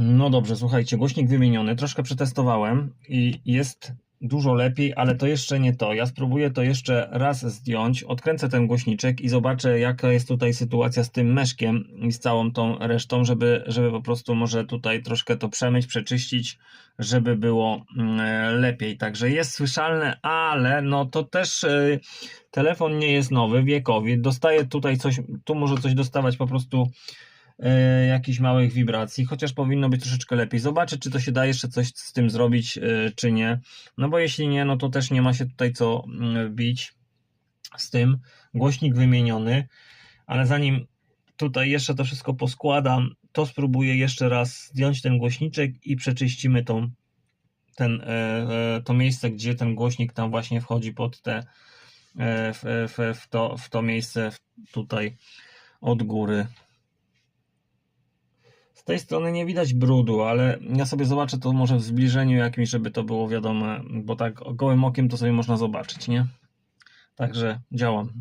No dobrze, słuchajcie, głośnik wymieniony, troszkę przetestowałem i jest dużo lepiej, ale to jeszcze nie to. Ja spróbuję to jeszcze raz zdjąć, odkręcę ten głośniczek i zobaczę jaka jest tutaj sytuacja z tym meszkiem i z całą tą resztą, żeby, żeby po prostu może tutaj troszkę to przemyć, przeczyścić, żeby było mm, lepiej. Także jest słyszalne, ale no to też y, telefon nie jest nowy, wiekowi. Dostaje tutaj coś, tu może coś dostawać po prostu e, jakichś małych wibracji, chociaż powinno być troszeczkę lepiej. Zobaczę, czy to się da jeszcze coś z tym zrobić, e, czy nie. No bo jeśli nie, no to też nie ma się tutaj co mm, bić z tym. Głośnik wymieniony, ale zanim tutaj jeszcze to wszystko poskładam, to spróbuję jeszcze raz zdjąć ten głośniczek i przeczyścimy tą, ten, e, e, to miejsce, gdzie ten głośnik tam właśnie wchodzi pod te, w, w, w, to, w to miejsce tutaj od góry. Tej strony nie widać brudu, ale ja sobie zobaczę to może w zbliżeniu jakimś, żeby to było wiadome, bo tak gołym okiem to sobie można zobaczyć, nie? Także działam.